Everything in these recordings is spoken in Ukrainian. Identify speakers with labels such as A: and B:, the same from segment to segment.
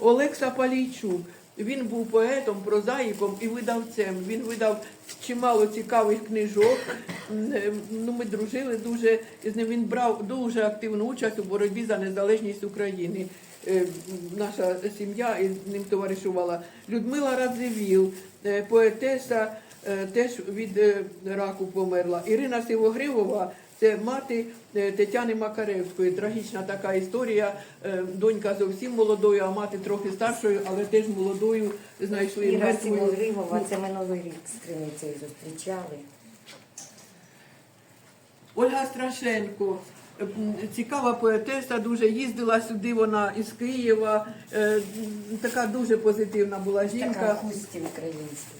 A: Олекса Палійчук. Він був поетом, прозаїком і видавцем. Він видав чимало цікавих книжок. Е, Ну, ми дружили дуже з ним. Він брав дуже активну участь у боротьбі за незалежність України. Е, Наша сім'я із ним товаришувала. Людмила Радзивіл, е, поетеса, теж від раку померла. Ірина Сивогривова це мати е, Тетяни Макаревської. Трагічна така історія. Е, Донька зовсім молодою, а мати трохи старшою, але теж молодою знайшли
B: Іра
A: мертвою.
B: Сімогривова, це минулий рік з Криницею зустрічали.
A: Ольга Страшенко. е, Цікава поетеса, дуже їздила сюди. Вона із Києва. Така дуже позитивна була
B: Така
A: жінка.
B: хустів український.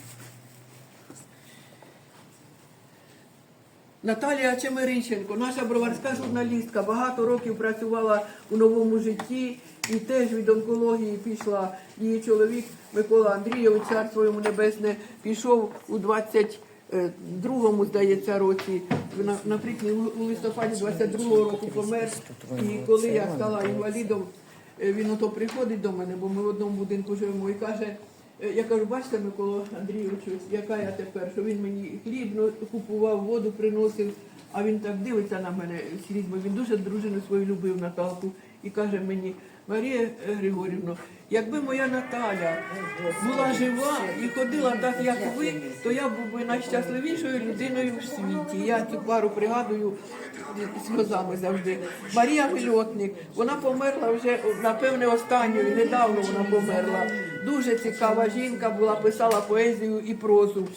A: Наталія Чемериченко, наша броварська журналістка, багато років працювала у новому житті і теж від онкології пішла. Її чоловік Микола Андрійович, царство йому небесне, пішов у 22-му, здається, році. На- Наприклад, у листопаді 22-го року помер. І коли я стала інвалідом, е, він ото приходить до мене, бо ми в одному будинку живемо, і каже. Е, Я кажу, бачите, Микола Андрійовичу, яка я тепер, що він мені хліб купував, воду приносив, а він так дивиться на мене слізьми. Він дуже дружину свою любив Наталку і каже мені, Марія Григорівна, якби моя Наталя була жива і ходила так, як ви, то я був би найщасливішою людиною в світі. Я цю пару пригадую сльозами завжди. Марія Вильотник, вона померла вже, напевне, останньою, недавно вона померла. Дуже цікава жінка була, писала поезію і прозу.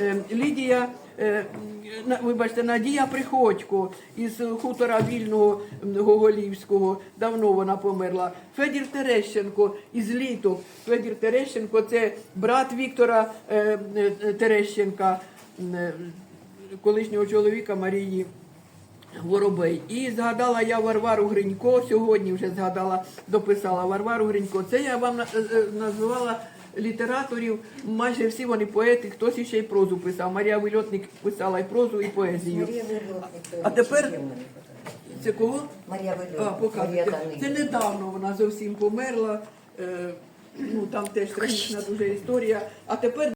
A: Е, Лідія, е, вибачте, Надія Приходько із хутора вільного Гоголівського, давно вона померла. Федір Терещенко із літок. Федір Терещенко це брат Віктора е, Терещенка, колишнього чоловіка Марії. Воробей. І згадала я Варвару Гринько, сьогодні вже згадала, дописала Варвару Гринько. Це я вам на- називала літераторів, майже всі вони поети, хтось іще й прозу писав. Марія Вильотник писала і прозу, і поезію.
B: То
A: А тепер-
B: ще.
A: Це кого?
B: Марія Вильотник. А,
A: Це недавно вона зовсім померла. Е, Ну, там теж трагічна дуже історія. А тепер